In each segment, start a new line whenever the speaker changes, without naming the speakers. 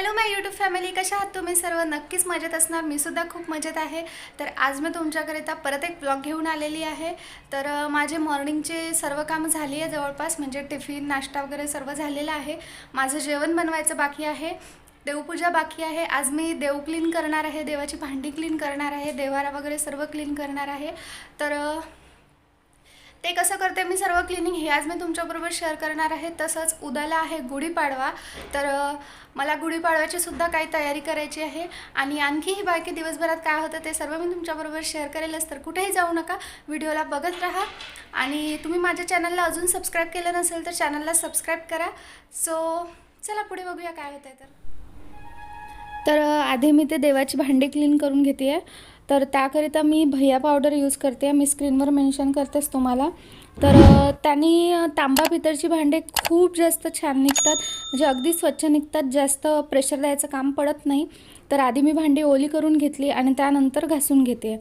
Hello माय YouTube family कशा आहात तुम्ही सर्व? नक्कीच मजेत असणार. मी सुद्धा खूप मजेत आहे. तर आज मी तुमच्याकरिता परत एक ब्लॉग घेऊन आलेली आहे. तर माझे मॉर्निंगचे सर्व कामं झाली आहे जवळपास. म्हणजे टिफिन नाश्ता वगैरे सर्व झालेलं आहे. माझं जेवण बनवायचं बाकी आहे. देवपूजा बाकी आहे. आज मी देव क्लीन करणार आहे. देवाची भांडी क्लीन करणार आहे. देवारा वगैरे सर्व क्लीन करणार आहे. तर ते कसं करते मी सर्व क्लिनिंग हे आज मी तुमच्याबरोबर शेअर करणार आहे. तसंच उद्याला आहे गुढीपाडवा. तर मला गुढीपाडव्याची सुद्धा काही तयारी करायची आहे. आणि आणखीही बाकी दिवसभरात काय होतं ते सर्व मी तुमच्याबरोबर शेअर करेलच. तर कुठेही जाऊ नका. व्हिडिओला बघत राहा. आणि तुम्ही माझ्या चॅनलला अजून सबस्क्राईब केलं नसेल तर चॅनलला सबस्क्राईब करा. सो चला पुढे बघूया काय होतं तर. तर आधी मी ते देवाची भांडी क्लीन करून घेते आहे तर त्याकरिता मी भैया पावडर यूज करते. मी स्क्रीनवर मेन्शन करतेच तुम्हाला. तर त्यांनी तांबा पितळची भांडे खूप जास्त छान निघतात. म्हणजे अगदी स्वच्छ निघतात. जास्त प्रेशर द्यायचं काम पडत नाही. तर आधी मी भांडी ओली करून घेतली आणि त्यानंतर घासून घेते.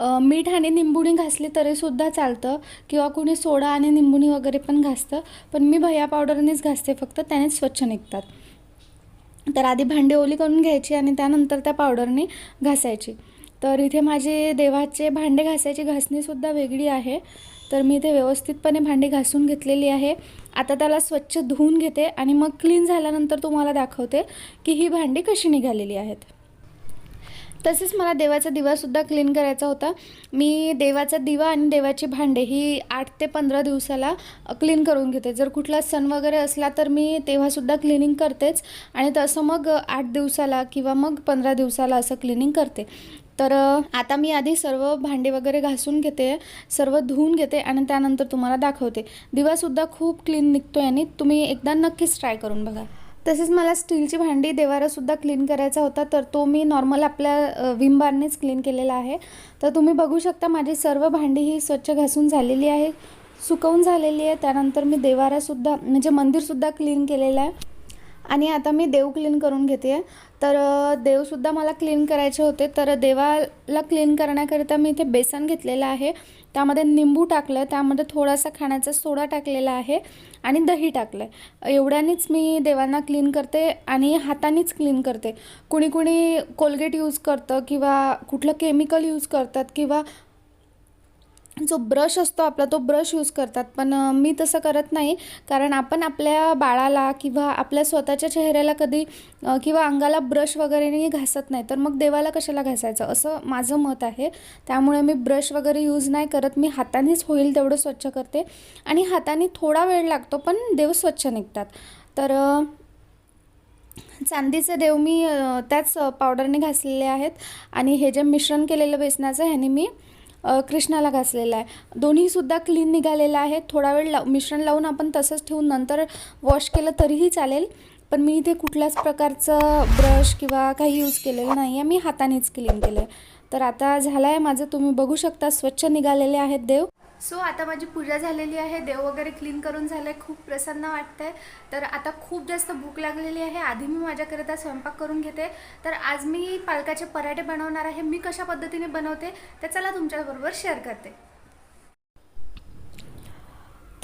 मीठ आणि निंबुणी घासली तरीसुद्धा चालतं किंवा कुणी सोडा आणि निंबुणी वगैरे पण घासतं. पण मी भैया पावडरनेच घासते. फक्त त्यानेच स्वच्छ निघतात. तर आधी भांडी ओली करून घ्यायची आणि त्यानंतर त्या पावडरने घासायची. तर इथे माझे देवाचे भांडे घासायची घासणीसुद्धा वेगळी आहे. तर मी इथे व्यवस्थितपणे भांडी घासून घेतलेली आहे. आता त्याला स्वच्छ धुवून घेते आणि मग क्लीन झाल्यानंतर तुम्हाला दाखवते की ही भांडी कशी निघालेली आहेत. तसेच मला देवाचा दिवासुद्धा क्लीन करायचा होता. मी देवाचा दिवा आणि देवाची भांडे ही आठ ते पंधरा दिवसाला क्लीन करून घेते. जर कुठला सण वगैरे असला तर मी तेव्हासुद्धा क्लिनिंग करतेच आणि तसं मग आठ दिवसाला किंवा मग पंधरा दिवसाला असं क्लिनिंग करते. तर आता मी आधी सर्व भांडे वगैरे घासून घेते सर्व धुवून घेते आणि त्यानंतर तुम्हाला दाखवते. दिवासुद्धा खूप क्लीन निघतो आणि तुम्ही एकदा नक्कीच ट्राय करून बघा. तसेच मला स्टीलची भांडी देवारासुद्धा क्लीन करायचा होता तर तो मी नॉर्मल आपल्या विम बारनेच क्लीन केलेला आहे. तर तुम्ही बघू शकता माझी सर्व भांडी ही स्वच्छ घासून झालेली आहे सुकवून झालेली आहे. त्यानंतर मी देवारासुद्धा म्हणजे मंदिरसुद्धा क्लीन केलेलं आहे. आणि आता मी देव क्लीन करून घेते. आहे तर देवसुद्धा मला क्लीन करायचे होते. तर देवाला क्लीन करण्याकरिता मी इथे बेसन घेतलेलं आहे. त्यामध्ये निंबू टाकलं आहे त्यामध्ये थोडासा खाण्याचा सोडा टाकलेला आहे आणि दही टाकलं आहे एवढ्यानेच मी देवांना क्लीन करते आणि हातानेच क्लीन करते. कुणी कुणी कोलगेट यूज करतं किंवा कुठलं केमिकल यूज करतात किंवा जो ब्रश असतो आपला तो ब्रश यूज करतात. पण मी तसं करत नाही. कारण आपण आपल्या बाळाला किंवा आपल्या स्वतःच्या चेहऱ्याला कधी किंवा अंगाला ब्रश वगैरेने घासत नाही तर मग देवाला कशाला घासायचं? असं माझं मत आहे. त्यामुळे मी ब्रश वगैरे यूज नाही करत. मी हातानेच होईल तेवढं स्वच्छ करते. आणि हाताने थोडा वेळ लागतो पण देव स्वच्छ निघतात. तर चांदीचे देव मी त्याच पावडरने घासलेले आहेत. आणि हे जे मिश्रण केलेलं बेसनाचं ह्याने मी कृष्णाला घासलेला आहे. दोन्हीसुद्धा क्लीन निघालेलं आहे. थोडा वेळ लाव मिश्रण लावून आपण तसंच ठेवून नंतर वॉश केलं तरीही चालेल. पण मी इथे कुठल्याच प्रकारचं ब्रश किंवा काही यूज केलेलं नाही आहे मी हातानेच क्लीन केलं आहे तर आता झालं आहे माझं. तुम्ही बघू शकता स्वच्छ निघालेले आहेत देव. सो आता माझी पूजा झालेली आहे देव वगैरे क्लीन करून झालं आहे खूप प्रसन्न वाटतंय. तर आता खूप जास्त भूक लागलेली आहे आधी मी माझ्याकरिता स्वयंपाक करून घेते. तर आज मी पालकाचे पराठे बनवणार आहे मी कशा पद्धतीने बनवते ते चला तुमच्याबरोबर शेअर करते.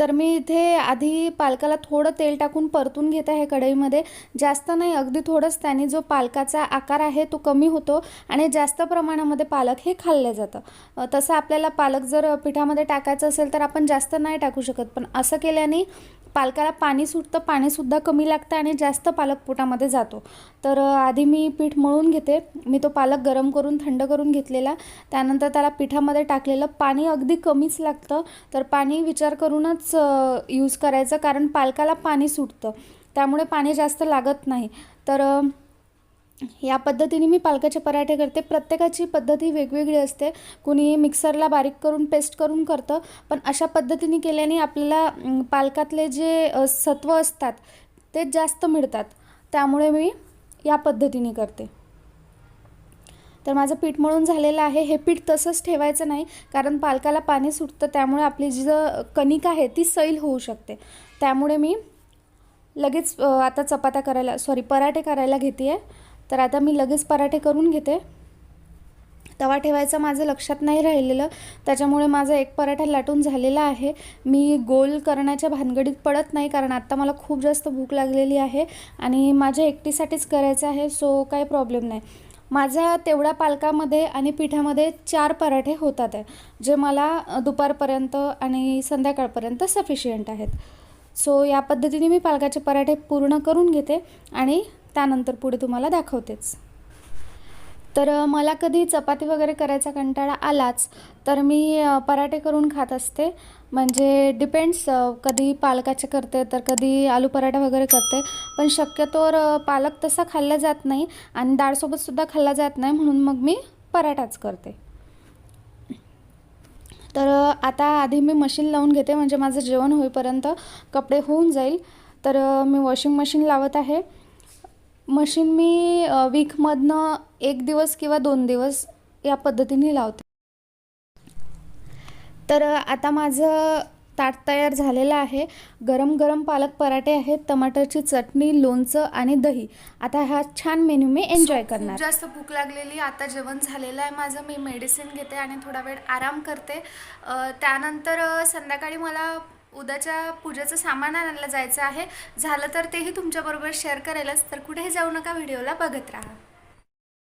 तर मी इथे आधी पालकाला थोडं तेल टाकून परतून घेत आहे कढईमध्ये. जास्त नाही अगदी थोडंच. त्याने जो पालकाचा आकार आहे तो कमी होतो आणि जास्त प्रमाणामध्ये पालक हे खाल्लं जातं. तसं आपल्याला पालक जर पिठामध्ये टाकायचं असेल तर आपण जास्त नाही टाकू शकत. पण असं केल्याने पालकाला पाणी सुटतं पाणीसुद्धा कमी लागतं आणि जास्त पालक पोटामध्ये जातो. तर आधी मी पीठ मळून घेते. मी तो पालक गरम करून थंड करून घेतलेला. त्यानंतर त्याला पिठामध्ये टाकलेलं पाणी अगदी कमीच लागतं. तर पाणी विचार करूनच यूज करायचं कारण पालकाला पाणी सुटतं. त्यामुळे पाणी जास्त लागत नाही. तर या पद्धतीने मी पालकाचे पराठे करते. प्रत्येकाची पद्धत ही वेगवेगळी असते. कुणी मिक्सरला बारीक करून पेस्ट करून करतं पण अशा पद्धतीने केल्याने आपल्याला पालकातले जे सत्व असतात ते जास्त मिळतात. त्यामुळे मी या पद्धतीने करते. तर माझं पीठ मळून झालेलं आहे. हे पीठ तसंच ठेवायचं नाही कारण पालकाला पाणी सुटतं त्यामुळे आपली जी कणिक आहे ती सैल होऊ शकते. त्यामुळे मी लगेच आता चपात्या करायला सॉरी पराठे करायला घेते आहे तर आता मी लगेच पराठे करून घेते. तवा ठेवायचं माझं लक्षात नाही राहिलेलं. त्याच्यामुळे माझा एक पराठा लाटून झालेला आहे. मी गोल करण्याच्या भानगडीत पडत नाही कारण आत्ता मला खूप जास्त भूक लागलेली आहे आणि माझ्या एकटीसाठीच करायचं आहे सो काही प्रॉब्लेम नाही. माझा तेवढ्या पालकामध्ये आणि पिठामध्ये चार पराठे होतात आहे जे मला दुपारपर्यंत आणि संध्याकाळपर्यंत सफिशियंट आहेत. सो या पद्धतीने मी पालकाचे पराठे पूर्ण करून घेते आणि त्यानंतर पुढे तुम्हाला दाखवतेच. तर मला कधी चपाती वगैरे करायचा कंटाळा आलाच तर मी पराठे करून खात असते. म्हणजे डिपेंड्स कधी पालकाचे करते तर कधी आलू पराठा वगैरे करते. पण शक्यतोवर पालक तसा खाल्ला जात नाही आणि डाळसोबतसुद्धा खाल्ला जात नाही म्हणून मग मी पराठाच करते. तर आता आधी मी मशीन लावून घेते म्हणजे माझं जेवण होईपर्यंत कपडे होऊन जाईल. तर मी वॉशिंग मशीन लावत आहे. मशीन मी वीकमधनं एक दिवस किंवा दोन दिवस या पद्धतीने लावते. तर आता माझं ताट तयार झालेलं आहे. गरम गरम पालक पराठे आहेत टमाटरची चटणी लोणचं आणि दही. आता हा छान मेन्यू मी एन्जॉय करणार. जास्त भूक लागलेली आता जेवण झालेलं आहे माझं. मी मेडिसिन घेते आणि थोडा वेळ आराम करते. त्यानंतर संध्याकाळी मला उद्याच्या पूजेचं सामान आणायला जायचं आहे. झालं तर तेही तुमच्याबरोबर शेअर करेलच तर कुठेही जाऊ नका व्हिडिओला बघत राहा.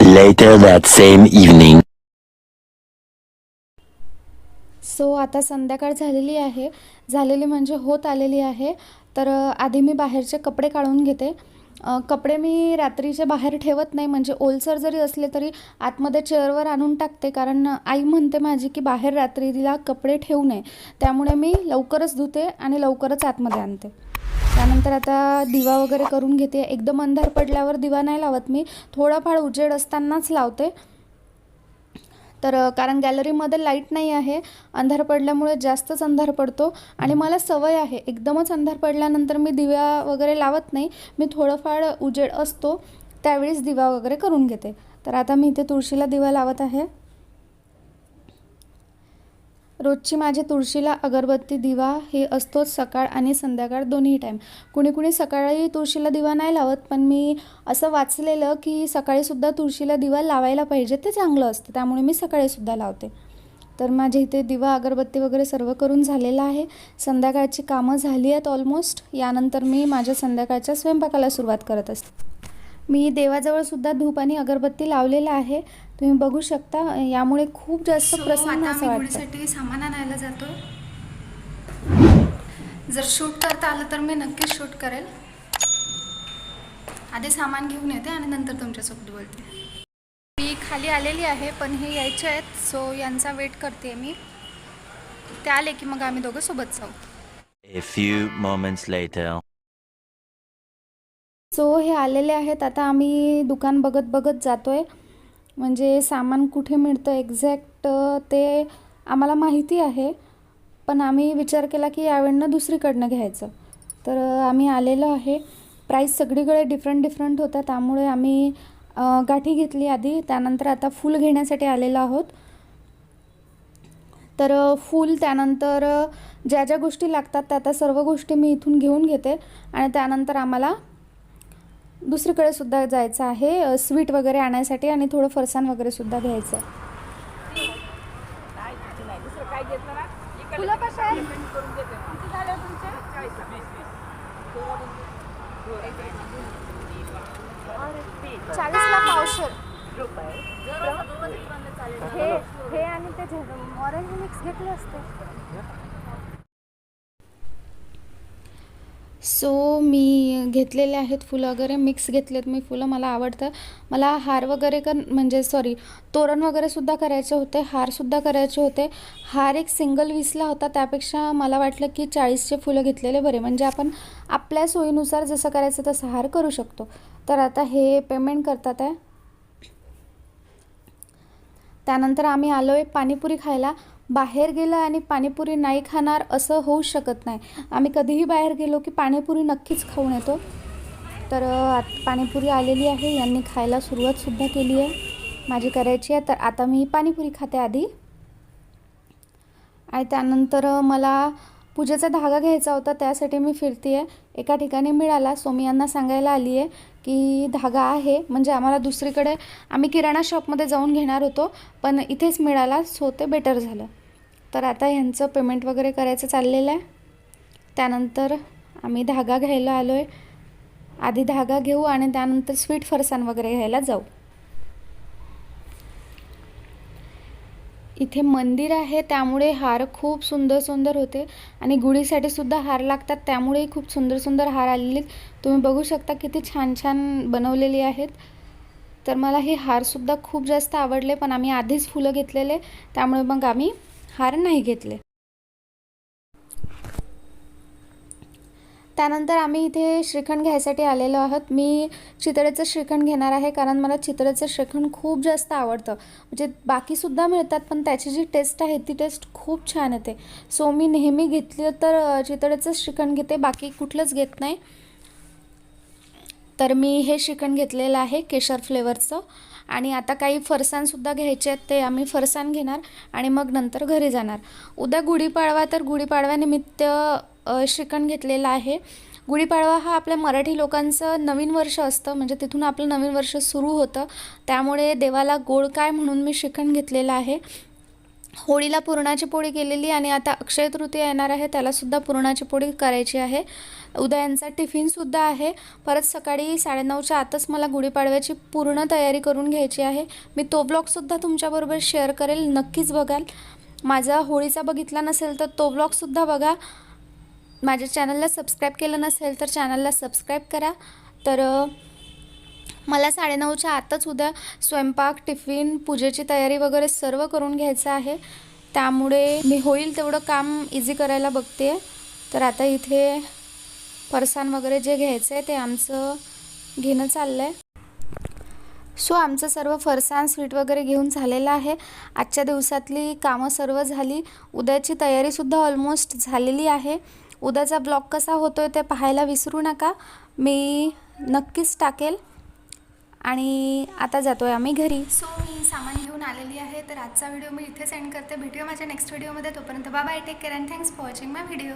Later that same evening.
So आता संध्याकाळ झालेली आहे. झालेली म्हणजे होत आलेली आहे. तर आधी मी बाहेरचे कपडे काढून घेते. कपडे मी रात्रीचे बाहेर ठेवत नाही. म्हणजे ओलसर जरी असले तरी आतमध्ये चेअरवर आणून टाकते. कारण आई म्हणते माझी की बाहेर रात्रीला कपडे ठेवू नये. त्यामुळे मी लवकरच धुते आणि लवकरच आतमध्ये आणते. त्यानंतर आता दिवा वगैरे करून घेते. एकदम अंधार पडल्यावर दिवा नाही लावत मी. थोडाफार उजेड असतानाच लावते. तर कारण गॅलरीमध्ये लाइट नाही आहे अंधार पडल्यामुळे जास्तच अंधार पडतो आणि मला सवय आहे एकदमच अंधार पडल्यानंतर मी दिव्या वगैरे लावत नाही मी थोडंफार उजेड असतो त्यावेळीच दिवा वगैरे करून घेते. तर आता मी इथे तुळशीला दिवा लावत आहे. रोजची माझी तुळशीला अगरबत्ती दिवा हे असतोच सकाळ आणि संध्याकाळ दोन्ही टाईम कुणी कुणी सकाळी तुळशीला दिवा नाही लावत पण मी असं वाचलेलं की सकाळीसुद्धा तुळशीला दिवा लावायला पाहिजे ते चांगलं असतं. त्यामुळे मी सकाळीसुद्धा लावते. तर माझ्या इथे दिवा अगरबत्ती वगैरे सर्व करून झालेलं आहे. संध्याकाळची कामं झाली आहेत ऑलमोस्ट यानंतर मी माझ्या संध्याकाळच्या स्वयंपाकाला सुरुवात करत असते. मी देवाजवळसुद्धा धूप आणि अगरबत्ती लावलेला आहे. तुम्ही बघू शकता यामुळे खूप जास्त प्रसन्न असं वाटतं सामान आणायला जातो. जर शूट करता आलं तर मी नक्कीच शूट करेल. आधी सामान घेऊन येते आणि नंतर तुमच्यासोबत बोलते. मी खाली आलेली आहे पण हे यायचे आहेत सो यांचा वेट करते मी. ते आले की मग आम्ही दोघं सोबत जाऊ.
A few moments later.
So हे आलेले आहेत आता आम्ही दुकान बघत बघत जातोय. म्हणजे सामान कुठे मिळतं एक्झॅक्ट ते आम्हाला माहिती आहे. पण आम्ही विचार केला की यावेळनं दुसरीकडनं घ्यायचं. तर आम्ही आलेलो आहे. प्राईस सगळीकडे डिफरंट डिफरंट होता त्यामुळे आम्ही गाठी घेतली आधी. त्यानंतर आता फूल घेण्यासाठी आलेलो आहोत. तर फूल त्यानंतर ज्या ज्या गोष्टी लागतात त्या त्या सर्व गोष्टी मी इथून घेऊन घेते. आणि त्यानंतर आम्हाला दुसरीकडे सुद्धा जायचं आहे स्वीट वगैरे आणायसाठी आणि थोडं फरसाण वगैरे सुद्धा घ्यायचं आहे. चाळीसला हे हे आणि ते ऑरेंज मिक्स घेतले असते. सो मी घेतलेले आहेत फुलं. वगैरे मिक्स घेतलेत मी फुलं मला आवडतं. मला हार वगैरे कर म्हणजे सॉरी तोरण वगैरे सुद्धा करायचे होते. हारसुद्धा करायचे होते. हार एक सिंगल वीसला होता. त्यापेक्षा मला वाटलं की चाळीसचे फुलं घेतलेले बरे. म्हणजे आपण आपल्या सोयीनुसार जसं करायचं तसं हार करू शकतो. तर आता हे पेमेंट करतात आहे. त्यानंतर आम्ही आलो आहे पाणीपुरी खायला. बाहेर गेलं आणि पाणीपुरी नाही खाणार असं होऊ शकत नाही. आम्ही कधीही बाहेर गेलो की पाणीपुरी नक्कीच खाऊन येतो. तर पाणीपुरी आलेली आहे. यांनी खायला सुरुवातसुद्धा केली आहे. माझी करायची आहे. तर आता मी पाणीपुरी खाते आधी. आणि त्यानंतर मला पूजेचा धागा घ्यायचा होता. त्यासाठी मी फिरते आहे एका ठिकाणी मिळाला. सो यांना सांगायला आली आहे की धागा आहे. म्हणजे आम्हाला दुसरीकडे आम्ही किराणा शॉपमध्ये जाऊन घेणार होतो. पण इथेच मिळाला. सो ते बेटर झालं. तर आता ह्यांचं पेमेंट वगैरे करायचं चाललेलं आहे. त्यानंतर आम्ही धागा घ्यायला आलो आहे आधी धागा घेऊ आणि त्यानंतर स्वीट फरसाण वगैरे घ्यायला जाऊ. इथे मंदिर आहे त्यामुळे हार खूप सुंदर सुंदर होते. आणि गुढीसाठी सुद्धा हार लागतात त्यामुळेही खूप सुंदर सुंदर हार आलेले तुम्ही बघू शकता किती छान छान बनवलेली आहेत. तर मला हे हारसुद्धा खूप जास्त आवडले पण आम्ही आधीच फुलं घेतलेले त्यामुळे मग आम्ही हार नाही घेतले. त्यानंतर आम्ही इथे श्रीखंड घ्यायसाठी आलेलो आहोत. मी चितळेचं श्रीखंड घेणार आहे कारण मला चितळेचं श्रीखंड खूप जास्त आवडतं. म्हणजे बाकीसुद्धा मिळतात पण त्याची जी टेस्ट आहे ती टेस्ट खूप छान येते. सो मी नेहमी घेतलं तर चितळेचं श्रीखंड घेते बाकी कुठलंच घेत नाही. तर मी हे श्रीखंड घेतलेलं आहे केशर फ्लेवरचं. आणि आता काही फरसाणसुद्धा घ्यायचे आहेत ते आम्ही फरसाण घेणार आणि मग नंतर घरी जाणार. उद्या गुढीपाडवा तर गुढीपाडव्यानिमित्त श्रीखंड घेतलेलं आहे. गुढीपाडवा हा आपल्या मराठी लोकांचं नवीन वर्ष असतं म्हणजे तिथून आपलं नवीन वर्ष सुरू होतं. त्यामुळे देवाला गोड काय म्हणून मी श्रीखंड घेतलेलं आहे. होळीला पुरणाची पोळी केलेली आणि आता अक्षय तृतीया येणार आहे त्यालासुद्धा पुरणाची पोळी करायची आहे. उद्या यांचा टिफिनसुद्धा आहे. परत सकाळी साडेनऊच्या आतच मला गुढीपाडव्याची पूर्ण तयारी करून घ्यायची आहे. मी तो ब्लॉगसुद्धा तुमच्याबरोबर शेअर करेल नक्कीच बघाल. माझा होळीचा बघितला नसेल तर तो ब्लॉगसुद्धा बघा. माझ्या चॅनलला सबस्क्राईब केलं नसेल तर चॅनलला सबस्क्राईब करा. तर मला साडेनऊच्या आतच उद्या स्वयंपाक टिफिन पूजेची तयारी वगैरे सर्व करून घ्यायचं आहे. त्यामुळे मी होईल तेवढं काम इझी करायला बघते. तर आता इथे फरसाण वगैरे जे घ्यायचं आहे ते आमचं घेणं चाललं आहे सो आमचं सर्व फरसाण स्वीट वगैरे घेऊन झालेलं आहे. आजच्या दिवसातली कामं सर्व झाली. उद्याची तयारीसुद्धा ऑलमोस्ट झालेली आहे. उद्याचा ब्लॉग कसा होतो आहे ते पाहायला विसरू नका. मी नक्कीच टाकेल. आणि आता जातो आहे आम्ही घरी. सो मी सामान घेऊन आलेली आहे. तर आजचा व्हिडिओ मी इथेच एंड करते. भेटूया माझ्या नेक्स्ट व्हिडिओमध्ये. तोपर्यंत bye take care and thanks for watching my video